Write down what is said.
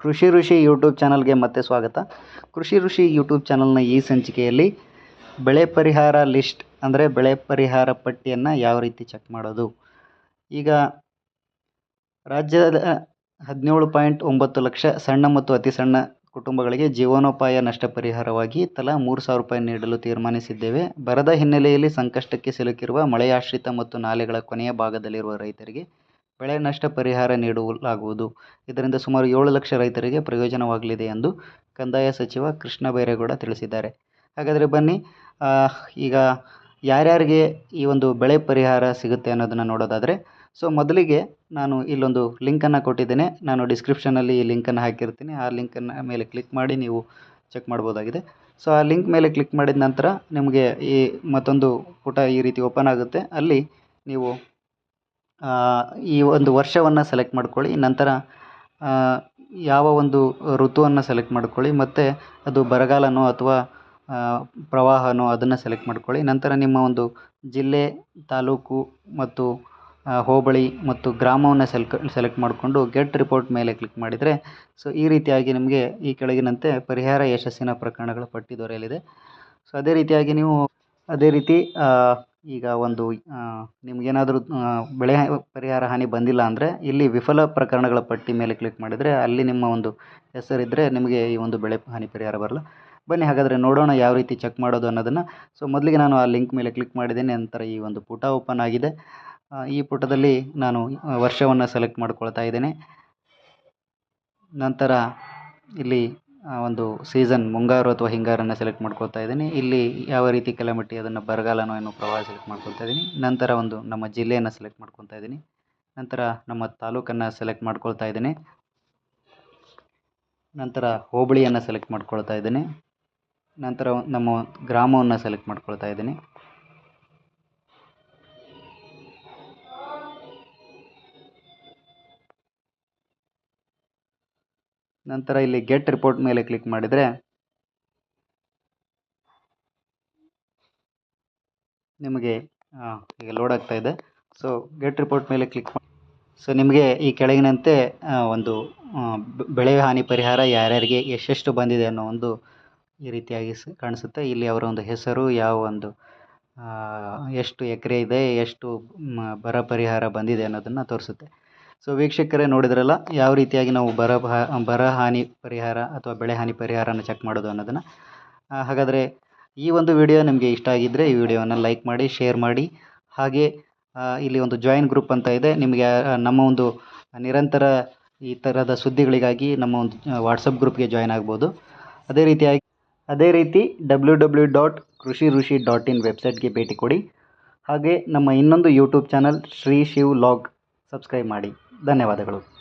ಕೃಷಿ ಋಷಿ ಯೂಟ್ಯೂಬ್ ಚಾನಲ್ಗೆ ಮತ್ತೆ ಸ್ವಾಗತ. ಕೃಷಿ ಋಷಿ ಯೂಟ್ಯೂಬ್ ಚಾನಲ್ನ ಈ ಸಂಚಿಕೆಯಲ್ಲಿ ಬೆಳೆ ಪರಿಹಾರ ಲಿಸ್ಟ್ ಅಂದರೆ ಬೆಳೆ ಪರಿಹಾರ ಪಟ್ಟಿಯನ್ನು ಯಾವ ರೀತಿ ಚೆಕ್ ಮಾಡೋದು? ಈಗ ರಾಜ್ಯದ ಹದಿನೇಳು ಪಾಯಿಂಟ್ ಒಂಬತ್ತು ಲಕ್ಷ ಸಣ್ಣ ಮತ್ತು ಅತಿ ಸಣ್ಣ ಕುಟುಂಬಗಳಿಗೆ ಜೀವನೋಪಾಯ ನಷ್ಟ ಪರಿಹಾರವಾಗಿ ತಲಾ ಮೂರು ಸಾವಿರ ರೂಪಾಯಿ ನೀಡಲು ತೀರ್ಮಾನಿಸಿದ್ದೇವೆ. ಬರದ ಹಿನ್ನೆಲೆಯಲ್ಲಿ ಸಂಕಷ್ಟಕ್ಕೆ ಸಿಲುಕಿರುವ ಮಳೆಯಾಶ್ರಿತ ಮತ್ತು ನಾಲೆಗಳ ಕೊನೆಯ ಭಾಗದಲ್ಲಿರುವ ರೈತರಿಗೆ ಬೆಳೆ ನಷ್ಟ ಪರಿಹಾರ ನೀಡಲಾಗುವುದು. ಇದರಿಂದ ಸುಮಾರು ಏಳು ಲಕ್ಷ ರೈತರಿಗೆ ಪ್ರಯೋಜನವಾಗಲಿದೆ ಎಂದು ಕಂದಾಯ ಸಚಿವ ಕೃಷ್ಣ ಬೈರೇಗೌಡ ತಿಳಿಸಿದ್ದಾರೆ. ಹಾಗಾದರೆ ಬನ್ನಿ ಈಗ ಯಾರ್ಯಾರಿಗೆ ಈ ಒಂದು ಬೆಳೆ ಪರಿಹಾರ ಸಿಗುತ್ತೆ ಅನ್ನೋದನ್ನು ನೋಡೋದಾದರೆ, ಸೊ ಮೊದಲಿಗೆ ನಾನು ಇಲ್ಲೊಂದು ಲಿಂಕನ್ನು ಕೊಟ್ಟಿದ್ದೇನೆ. ನಾನು ಡಿಸ್ಕ್ರಿಪ್ಷನಲ್ಲಿ ಈ ಲಿಂಕನ್ನು ಹಾಕಿರ್ತೀನಿ. ಆ ಲಿಂಕನ್ನು ಮೇಲೆ ಕ್ಲಿಕ್ ಮಾಡಿ ನೀವು ಚೆಕ್ ಮಾಡ್ಬೋದಾಗಿದೆ. ಸೊ ಆ ಲಿಂಕ್ ಮೇಲೆ ಕ್ಲಿಕ್ ಮಾಡಿದ ನಂತರ ನಿಮಗೆ ಈ ಮತ್ತೊಂದು ಪುಟ ಈ ರೀತಿ ಓಪನ್ ಆಗುತ್ತೆ. ಅಲ್ಲಿ ನೀವು ಈ ಒಂದು ವರ್ಷವನ್ನು ಸೆಲೆಕ್ಟ್ ಮಾಡ್ಕೊಳ್ಳಿ, ನಂತರ ಯಾವ ಒಂದು ಋತುವನ್ನು ಸೆಲೆಕ್ಟ್ ಮಾಡ್ಕೊಳ್ಳಿ, ಮತ್ತು ಅದು ಬರಗಾಲನೋ ಅಥವಾ ಪ್ರವಾಹನೋ ಅದನ್ನು ಸೆಲೆಕ್ಟ್ ಮಾಡ್ಕೊಳ್ಳಿ, ನಂತರ ನಿಮ್ಮ ಒಂದು ಜಿಲ್ಲೆ, ತಾಲೂಕು ಮತ್ತು ಹೋಬಳಿ ಮತ್ತು ಗ್ರಾಮವನ್ನು ಸೆಲ್ಕ್ ಸೆಲೆಕ್ಟ್ ಮಾಡಿಕೊಂಡು ಗೆಟ್ ರಿಪೋರ್ಟ್ ಮೇಲೆ ಕ್ಲಿಕ್ ಮಾಡಿದರೆ ಸೊ ಈ ರೀತಿಯಾಗಿ ನಿಮಗೆ ಈ ಕೆಳಗಿನಂತೆ ಪರಿಹಾರ ಯಶಸ್ಸಿನ ಪ್ರಕರಣಗಳ ಪಟ್ಟಿ ದೊರೆಯಲಿದೆ. ಸೊ ಅದೇ ರೀತಿಯಾಗಿ ನೀವು ಅದೇ ರೀತಿ ಈಗ ಒಂದು ನಿಮಗೇನಾದರೂ ಬೆಳೆ ಪರಿಹಾರ ಹಾನಿ ಬಂದಿಲ್ಲ ಅಂದರೆ ಇಲ್ಲಿ ವಿಫಲ ಪ್ರಕರಣಗಳ ಪಟ್ಟಿ ಮೇಲೆ ಕ್ಲಿಕ್ ಮಾಡಿದರೆ ಅಲ್ಲಿ ನಿಮ್ಮ ಒಂದು ಹೆಸರಿದ್ದರೆ ನಿಮಗೆ ಈ ಒಂದು ಬೆಳೆ ಹಾನಿ ಪರಿಹಾರ ಬರಲ್ಲ. ಬನ್ನಿ ಹಾಗಾದರೆ ನೋಡೋಣ ಯಾವ ರೀತಿ ಚೆಕ್ ಮಾಡೋದು ಅನ್ನೋದನ್ನು. ಸೊ ಮೊದಲಿಗೆ ನಾನು ಆ ಲಿಂಕ್ ಮೇಲೆ ಕ್ಲಿಕ್ ಮಾಡಿದ್ದೇನೆ, ನಂತರ ಈ ಒಂದು ಪುಟ ಓಪನ್ ಆಗಿದೆ. ಈ ಪುಟದಲ್ಲಿ ನಾನು ವರ್ಷವನ್ನು ಸೆಲೆಕ್ಟ್ ಮಾಡ್ಕೊಳ್ತಾ ಇದ್ದೇನೆ. ನಂತರ ಇಲ್ಲಿ ಒಂದು ಸೀಸನ್ ಮುಂಗಾರು ಅಥವಾ ಹಿಂಗಾರನ್ನು ಸೆಲೆಕ್ಟ್ ಮಾಡ್ಕೊಳ್ತಾ ಇದ್ದೀನಿ. ಇಲ್ಲಿ ಯಾವ ರೀತಿ ಕೆಲಮಟ್ಟಿ ಅದನ್ನು ಬರಗಾಲನೋ ಏನೋ ಪ್ರವಾಹ ಸೆಲೆಕ್ಟ್ ಮಾಡ್ಕೊಳ್ತಾ ಇದ್ದೀನಿ. ನಂತರ ಒಂದು ನಮ್ಮ ಜಿಲ್ಲೆಯನ್ನು ಸೆಲೆಕ್ಟ್ ಮಾಡ್ಕೊಳ್ತಾ ಇದ್ದೀನಿ. ನಂತರ ನಮ್ಮ ತಾಲೂಕನ್ನು ಸೆಲೆಕ್ಟ್ ಮಾಡ್ಕೊಳ್ತಾ ಇದ್ದೀನಿ. ನಂತರ ಹೋಬಳಿಯನ್ನು ಸೆಲೆಕ್ಟ್ ಮಾಡ್ಕೊಳ್ತಾ ಇದ್ದೀನಿ. ನಂತರ ನಮ್ಮ ಗ್ರಾಮವನ್ನು ಸೆಲೆಕ್ಟ್ ಮಾಡ್ಕೊಳ್ತಾ ಇದ್ದೀನಿ. ನಂತರ ಇಲ್ಲಿ ಗೆಟ್ ರಿಪೋರ್ಟ್ ಮೇಲೆ ಕ್ಲಿಕ್ ಮಾಡಿದರೆ ನಿಮಗೆ ಈಗ ಲೋಡ್ ಆಗ್ತಾ ಇದೆ. ಸೊ ಗೆಟ್ ರಿಪೋರ್ಟ್ ಮೇಲೆ ಕ್ಲಿಕ್ ಮಾಡಿ. ಸೊ ನಿಮಗೆ ಈ ಕೆಳಗಿನಂತೆ ಒಂದು ಬೆಳೆ ಹಾನಿ ಪರಿಹಾರ ಯಾರ್ಯಾರಿಗೆ ಎಷ್ಟೆಷ್ಟು ಬಂದಿದೆ ಅನ್ನೋ ಒಂದು ಈ ರೀತಿಯಾಗಿ ಕಾಣಿಸುತ್ತೆ. ಇಲ್ಲಿ ಅವರ ಒಂದು ಹೆಸರು, ಯಾವ ಒಂದು ಎಷ್ಟು ಎಕರೆ ಇದೆ, ಎಷ್ಟು ಬರ ಪರಿಹಾರ ಬಂದಿದೆ ಅನ್ನೋದನ್ನು ತೋರಿಸುತ್ತೆ. ಸೊ ವೀಕ್ಷಕರೇ ನೋಡಿದ್ರಲ್ಲ, ಯಾವ ರೀತಿಯಾಗಿ ನಾವು ಬರ ಬರ ಹಾನಿ ಪರಿಹಾರ ಅಥವಾ ಬೆಳೆ ಹಾನಿ ಪರಿಹಾರನ ಚೆಕ್ ಮಾಡೋದು ಅನ್ನೋದನ್ನು. ಹಾಗಾದರೆ ಈ ಒಂದು ವಿಡಿಯೋ ನಿಮಗೆ ಇಷ್ಟ ಆಗಿದ್ದರೆ ಈ ವಿಡಿಯೋವನ್ನು ಲೈಕ್ ಮಾಡಿ ಶೇರ್ ಮಾಡಿ. ಹಾಗೆ ಇಲ್ಲಿ ಒಂದು ಜಾಯಿನ್ ಗ್ರೂಪ್ ಅಂತ ಇದೆ. ನಿಮಗೆ ನಮ್ಮ ಒಂದು ನಿರಂತರ ಈ ಥರದ ಸುದ್ದಿಗಳಿಗಾಗಿ ನಮ್ಮ ಒಂದು ವಾಟ್ಸಪ್ ಗ್ರೂಪ್ಗೆ ಜಾಯ್ನ್ ಆಗ್ಬೋದು. ಅದೇ ರೀತಿಯಾಗಿ, ಅದೇ ರೀತಿ ಡಬ್ಲ್ಯೂ ಡಬ್ಲ್ಯೂ ಡಾಟ್ ಕೃಷಿ ಋಷಿ ಡಾಟ್ ಇನ್ ವೆಬ್ಸೈಟ್ಗೆ ಭೇಟಿ ಕೊಡಿ. ಹಾಗೆ, ನಮ್ಮ ಇನ್ನೊಂದು YouTube channel Shri Shiv log subscribe ಮಾಡಿ. ಧನ್ಯವಾದಗಳು.